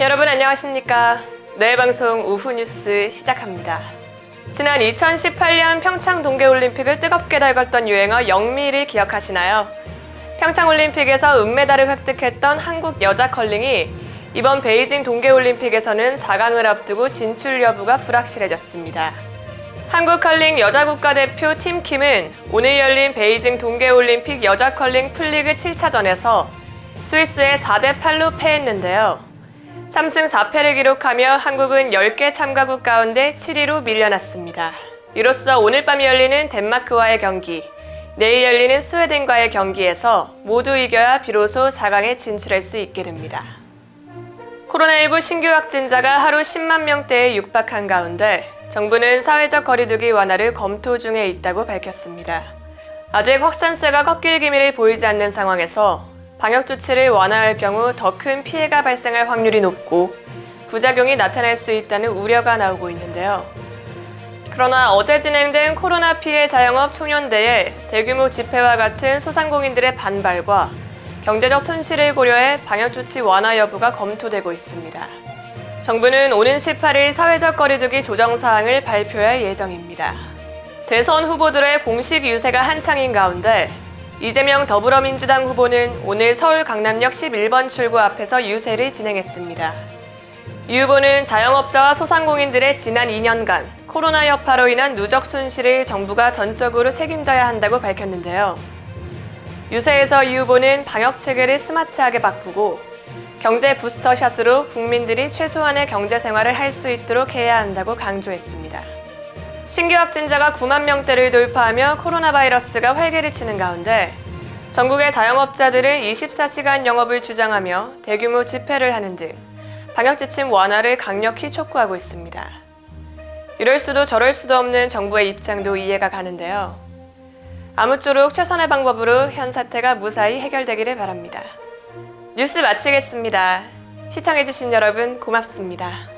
여러분 안녕하십니까? 내일 방송 오후 뉴스 시작합니다. 지난 2018년 평창 동계올림픽을 뜨겁게 달궜던 유행어 영미를 기억하시나요? 평창올림픽에서 은메달을 획득했던 한국 여자 컬링이 이번 베이징 동계올림픽에서는 4강을 앞두고 진출 여부가 불확실해졌습니다. 한국 컬링 여자 국가대표 팀 킴은 오늘 열린 베이징 동계올림픽 여자 컬링 풀리그 7차전에서 스위스에 4대 8로 패했는데요. 3승 4패를 기록하며 한국은 10개 참가국 가운데 7위로 밀려났습니다. 이로써 오늘 밤 열리는 덴마크와의 경기, 내일 열리는 스웨덴과의 경기에서 모두 이겨야 비로소 4강에 진출할 수 있게 됩니다. 코로나19 신규 확진자가 하루 10만 명대에 육박한 가운데 정부는 사회적 거리두기 완화를 검토 중에 있다고 밝혔습니다. 아직 확산세가 꺾일 기미를 보이지 않는 상황에서 방역 조치를 완화할 경우 더 큰 피해가 발생할 확률이 높고 부작용이 나타날 수 있다는 우려가 나오고 있는데요. 그러나 어제 진행된 코로나 피해 자영업 총연대에 대규모 집회와 같은 소상공인들의 반발과 경제적 손실을 고려해 방역 조치 완화 여부가 검토되고 있습니다. 정부는 오는 18일 사회적 거리두기 조정 사항을 발표할 예정입니다. 대선 후보들의 공식 유세가 한창인 가운데 이재명 더불어민주당 후보는 오늘 서울 강남역 11번 출구 앞에서 유세를 진행했습니다. 이 후보는 자영업자와 소상공인들의 지난 2년간 코로나 여파로 인한 누적 손실을 정부가 전적으로 책임져야 한다고 밝혔는데요. 유세에서 이 후보는 방역 체계를 스마트하게 바꾸고 경제 부스터샷으로 국민들이 최소한의 경제 생활을 할 수 있도록 해야 한다고 강조했습니다. 신규 확진자가 9만 명대를 돌파하며 코로나 바이러스가 활개를 치는 가운데 전국의 자영업자들은 24시간 영업을 주장하며 대규모 집회를 하는 등 방역 지침 완화를 강력히 촉구하고 있습니다. 이럴 수도 저럴 수도 없는 정부의 입장도 이해가 가는데요. 아무쪼록 최선의 방법으로 현 사태가 무사히 해결되기를 바랍니다. 뉴스 마치겠습니다. 시청해주신 여러분 고맙습니다.